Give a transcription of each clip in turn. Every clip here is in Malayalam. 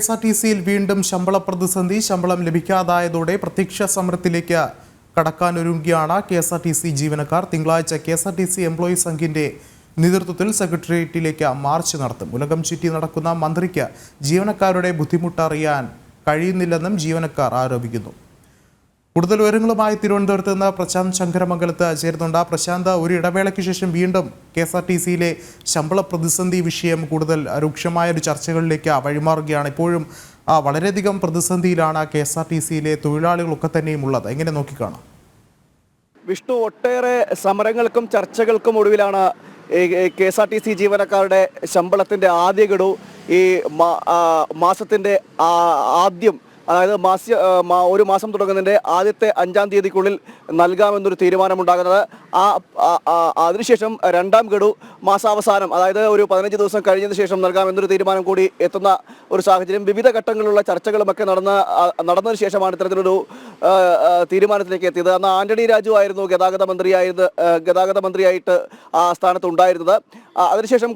എസ് ആർ ടി സിയിൽ വീണ്ടും ശമ്പള പ്രതിസന്ധി ശമ്പളം ലഭിക്കാതായതോടെ പ്രത്യക്ഷ സമരത്തിലേക്ക് കടക്കാനൊരുങ്ങുകയാണ് K S R T C ജീവനക്കാർ. തിങ്കളാഴ്ച K S R T C employees സംഘിന്റെ നേതൃത്വത്തിൽ സെക്രട്ടേറിയറ്റിലേക്ക് മാർച്ച് നടത്തും. ഉലകം ചുറ്റി നടക്കുന്ന മന്ത്രിക്ക് ജീവനക്കാരുടെ ബുദ്ധിമുട്ടറിയാൻ കഴിയുന്നില്ലെന്നും ജീവനക്കാർ ആരോപിക്കുന്നു. കൂടുതൽ വിവരങ്ങളുമായി തിരുവനന്തപുരത്ത് നിന്ന് പ്രശാന്ത് ശങ്കരമംഗലത്ത് ചേരുന്നുണ്ട്. പ്രശാന്ത് ഒരു ഇടവേളയ്ക്ക് ശേഷം വീണ്ടും കെ എസ് ആർ ടി സിയിലെ ശമ്പള പ്രതിസന്ധി വിഷയം കൂടുതൽ രൂക്ഷമായ ഒരു ചർച്ചകളിലേക്ക് വഴിമാറുകയാണ്. ഇപ്പോഴും വളരെയധികം പ്രതിസന്ധിയിലാണ് കെ എസ് ആർ ടി സിയിലെ തൊഴിലാളികളൊക്കെ തന്നെയും ഉള്ളത്. എങ്ങനെ നോക്കിക്കാണാം? വിഷ്ണു ഒട്ടേറെ സമരങ്ങൾക്കും ചർച്ചകൾക്കും ഒടുവിലാണ് K S R T C ജീവനക്കാരുടെ ശമ്പളത്തിന്റെ ആദ്യ ഗഡു ഈ മാസത്തിന്റെ ആദ്യം അതായത് മാസ്യ ഒരു മാസം തുടങ്ങുന്നതിന്റെ ആദ്യത്തെ അഞ്ചാം തീയതിക്കുള്ളിൽ നൽകാമെന്നൊരു തീരുമാനമുണ്ടാകുന്നത്. ആ അതിനുശേഷം രണ്ടാം ഗഡു മാസാവസാനം അതായത് ഒരു പതിനഞ്ച് ദിവസം കഴിഞ്ഞതിന് ശേഷം നൽകാമെന്നൊരു തീരുമാനം കൂടി എത്തുന്ന ഒരു സാഹചര്യം. വിവിധ ഘട്ടങ്ങളിലുള്ള ചർച്ചകളുമൊക്കെ നടന്ന നടന്നതിന് ശേഷമാണ് ഇത്തരത്തിലൊരു തീരുമാനത്തിലേക്ക് എത്തിയത്. അന്ന് ആന്റണി രാജു ആയിരുന്നു ഗതാഗത മന്ത്രിയായത് ഗതാഗത മന്ത്രിയായിട്ട് ആ സ്ഥാനത്ത് ഉണ്ടായിരുന്നത്. അതിനുശേഷം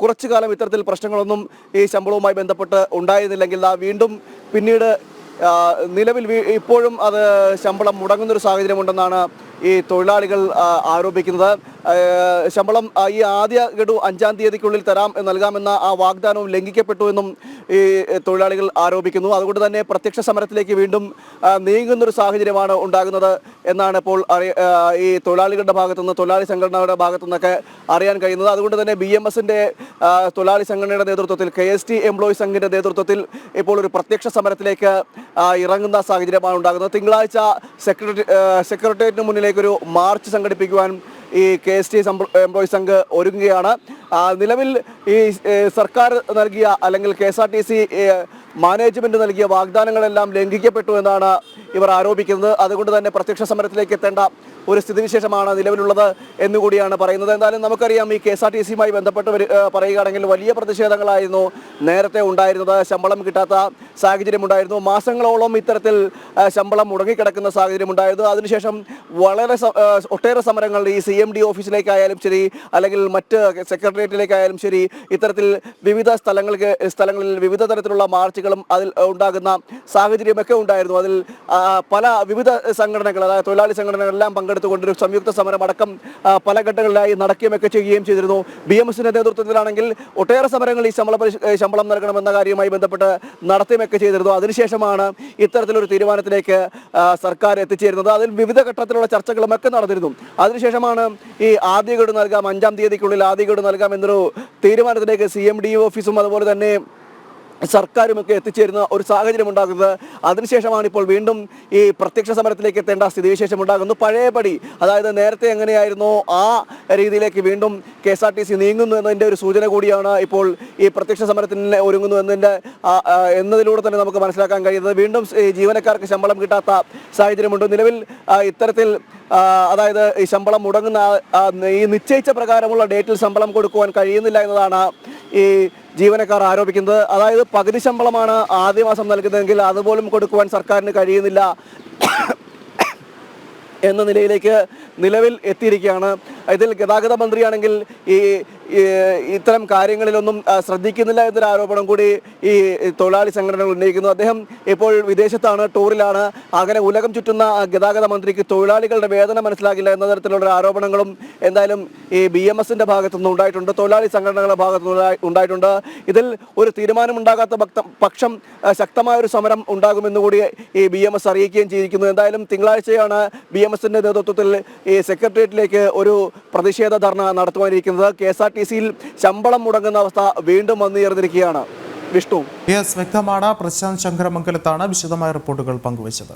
കുറച്ചു കാലം ഇത്തരത്തിൽ പ്രശ്നങ്ങളൊന്നും ഈ ശമ്പളവുമായി ബന്ധപ്പെട്ട് ഉണ്ടായിരുന്നില്ലെങ്കിൽ വീണ്ടും പിന്നീട് നിലവിൽ ഇപ്പോഴും അത് ശമ്പളം മുടങ്ങുന്നൊരു സാഹചര്യമുണ്ടെന്നാണ് ഈ തൊഴിലാളികൾ ആരോപിക്കുന്നത്. ശമ്പളം ഈ ആദ്യ ഗഡു അഞ്ചാം തീയതിക്കുള്ളിൽ തരാം നൽകാമെന്ന ആ വാഗ്ദാനവും ലംഘിക്കപ്പെട്ടു എന്നും ഈ തൊഴിലാളികൾ ആരോപിക്കുന്നു. അതുകൊണ്ട് തന്നെ പ്രത്യക്ഷ സമരത്തിലേക്ക് വീണ്ടും നീങ്ങുന്നൊരു സാഹചര്യമാണ് ഉണ്ടാകുന്നത് എന്നാണ് ഇപ്പോൾ ഈ തൊഴിലാളികളുടെ ഭാഗത്തുനിന്ന് തൊഴിലാളി സംഘടനയുടെ ഭാഗത്തു നിന്നൊക്കെ അറിയാൻ കഴിയുന്നത്. അതുകൊണ്ട് തന്നെ ബി എം എസിന്റെ തൊഴിലാളി സംഘടനയുടെ നേതൃത്വത്തിൽ കെ എസ് ടി എംപ്ലോയി സംഘിന്റെ നേതൃത്വത്തിൽ ഇപ്പോൾ ഒരു പ്രത്യക്ഷ സമരത്തിലേക്ക് ഇറങ്ങുന്ന സാഹചര്യമാണ് ഉണ്ടാകുന്നത്. തിങ്കളാഴ്ച സെക്രട്ടറി സെക്രട്ടേറിയറ്റിന് മുന്നിലേക്കൊരു മാർച്ച് സംഘടിപ്പിക്കുവാൻ ഈ K S T employee Sangh ഒരുങ്ങുകയാണ്. നിലവിൽ ഈ സർക്കാർ നൽകിയ അല്ലെങ്കിൽ K S R T C management നൽകിയ വാഗ്ദാനങ്ങളെല്ലാം ലംഘിക്കപ്പെട്ടു എന്നാണ് ഇവർ ആരോപിക്കുന്നത് അതുകൊണ്ട് തന്നെ പ്രത്യക്ഷ സമരത്തിലേക്ക് എത്തേണ്ട ഒരു സ്ഥിതിവിശേഷമാണ് നിലവിലുള്ളത് എന്നുകൂടിയാണ് പറയുന്നത്. എന്തായാലും നമുക്കറിയാം ഈ കെ എസ് ആർ ടി സിയുമായി ബന്ധപ്പെട്ട് പറയുകയാണെങ്കിൽ വലിയ പ്രതിഷേധങ്ങളായിരുന്നു നേരത്തെ ഉണ്ടായിരുന്നത്. ശമ്പളം കിട്ടാത്ത സാഹചര്യം ഉണ്ടായിരുന്നു. മാസങ്ങളോളം ഇത്തരത്തിൽ ശമ്പളം മുടങ്ങിക്കിടക്കുന്ന സാഹചര്യം ഉണ്ടായിരുന്നു. അതിനുശേഷം വളരെ ഒട്ടേറെ സമരങ്ങൾ ഈ സി എം ഡി ഓഫീസിലേക്കായാലും ശരി അല്ലെങ്കിൽ മറ്റ് സെക്രട്ടേറിയറ്റിലേക്കായാലും ശരി ഇത്തരത്തിൽ വിവിധ സ്ഥലങ്ങൾക്ക് സ്ഥലങ്ങളിൽ വിവിധ തരത്തിലുള്ള മാർച്ചുകളും അതിൽ ഉണ്ടാകുന്ന സാഹചര്യമൊക്കെ ഉണ്ടായിരുന്നു. അതിൽ പല വിവിധ സംഘടനകൾ അതായത് തൊഴിലാളി സംഘടനകളെല്ലാം പങ്കെടുത്തുകൊണ്ടൊരു സംയുക്ത സമരം അടക്കം പല ഘട്ടങ്ങളിലായി നടക്കുകയൊക്കെ ചെയ്യുകയും ചെയ്തിരുന്നു. ബി എം എസിന്റെ നേതൃത്വത്തിലാണെങ്കിൽ ഒട്ടേറെ സമരങ്ങൾ ഈ ശമ്പള ശമ്പളം നൽകണമെന്ന കാര്യവുമായി ബന്ധപ്പെട്ട് നടത്തുകയൊക്കെ ചെയ്തിരുന്നു. അതിനുശേഷമാണ് ഇത്തരത്തിലൊരു തീരുമാനത്തിലേക്ക് സർക്കാർ എത്തിച്ചേരുന്നത്. അതിൽ വിവിധ ഘട്ടത്തിലുള്ള ചർച്ചകളും ഒക്കെ നടന്നിരുന്നു. അതിനുശേഷമാണ് ഈ ആദ്യ ഗഡു നൽകാം അഞ്ചാം തീയതിക്കുള്ളിൽ ആദ്യ ഗഡു നൽകാം എന്നൊരു തീരുമാനത്തിലേക്ക് സി എം ഡി ഓഫീസും അതുപോലെ തന്നെ സർക്കാരുമൊക്കെ എത്തിച്ചേരുന്ന ഒരു സാഹചര്യം ഉണ്ടാകുന്നത്. അതിനുശേഷമാണ് ഇപ്പോൾ വീണ്ടും ഈ പ്രത്യക്ഷ സമരത്തിലേക്ക് എത്തേണ്ട സ്ഥിതിവിശേഷം ഉണ്ടാകുന്നു പഴയപടി അതായത് നേരത്തെ എങ്ങനെയായിരുന്നു ആ രീതിയിലേക്ക് വീണ്ടും K S R T C നീങ്ങുന്നു എന്നതിന്റെ ഒരു സൂചന കൂടിയാണ് ഇപ്പോൾ ഈ പ്രത്യക്ഷ സമരത്തിന് ഒരുങ്ങുന്നു എന്നതിന്റെ എന്നതിലൂടെ തന്നെ നമുക്ക് മനസ്സിലാക്കാൻ കഴിയുന്നത്. വീണ്ടും ജീവനക്കാർക്ക് ശമ്പളം കിട്ടാത്ത സാഹചര്യമുണ്ട്. നിലവിൽ ഇത്തരത്തിൽ അതായത് ഈ ശമ്പളം മുടങ്ങുന്ന ഈ നിശ്ചയിച്ച പ്രകാരമുള്ള ഡേറ്റിൽ ശമ്പളം കൊടുക്കുവാൻ കഴിയുന്നില്ല എന്നതാണ് ഈ ജീവനക്കാർ ആരോപിക്കുന്നത്. അതായത് പകുതി ശമ്പളമാണ് ആദ്യ മാസം നൽകുന്നതെങ്കിൽ അതുപോലും കൊടുക്കുവാൻ സർക്കാരിന് കഴിയുന്നില്ല എന്ന നിലയിലേക്ക് നിലവിൽ എത്തിയിരിക്കുകയാണ്. ഇതിൽ ഗതാഗത മന്ത്രിയാണെങ്കിൽ ഈ ഇത്തരം കാര്യങ്ങളിലൊന്നും ശ്രദ്ധിക്കുന്നില്ല എന്നൊരു ആരോപണം കൂടി ഈ തൊഴിലാളി സംഘടനകൾ ഉന്നയിക്കുന്നു. അദ്ദേഹം ഇപ്പോൾ വിദേശത്താണ് ടൂറിലാണ്. അങ്ങനെ ഉലകം ചുറ്റുന്ന ഗതാഗത മന്ത്രിക്ക് തൊഴിലാളികളുടെ വേദന മനസ്സിലാകില്ല എന്ന തരത്തിലുള്ള ആരോപണങ്ങളും എന്തായാലും ഈ ബി എം എസിന്റെ ഭാഗത്തുനിന്ന് ഉണ്ടായിട്ടുണ്ട്. തൊഴിലാളി സംഘടനകളുടെ ഭാഗത്തുനിന്ന് ഉണ്ടായിട്ടുണ്ട്. ഇതിൽ ഒരു തീരുമാനമുണ്ടാകാത്ത പക്ഷം ശക്തമായ ഒരു സമരം ഉണ്ടാകുമെന്ന് കൂടി ഈ ബി എം എസ് അറിയിക്കുകയും ചെയ്തിരിക്കുന്നു. എന്തായാലും തിങ്കളാഴ്ചയാണ് ബി എം എസിന്റെ നേതൃത്വത്തിൽ ഈ സെക്രട്ടേറിയറ്റിലേക്ക് ഒരു പ്രതിഷേധ ധർണ നടത്തുവാനിരിക്കുന്നത്. കെ എസ് ആർ ടി സിയിൽ ശമ്പളം മുടങ്ങുന്ന അവസ്ഥ വീണ്ടും വന്നുയർന്നിരിക്കുകയാണ് വിഷ്ണു. യെസ് വ്യക്തമാണ്. പ്രശാന്ത് ശങ്കരമംഗലത്താണ് വിശദമായ റിപ്പോർട്ടുകൾ പങ്കുവച്ചത്.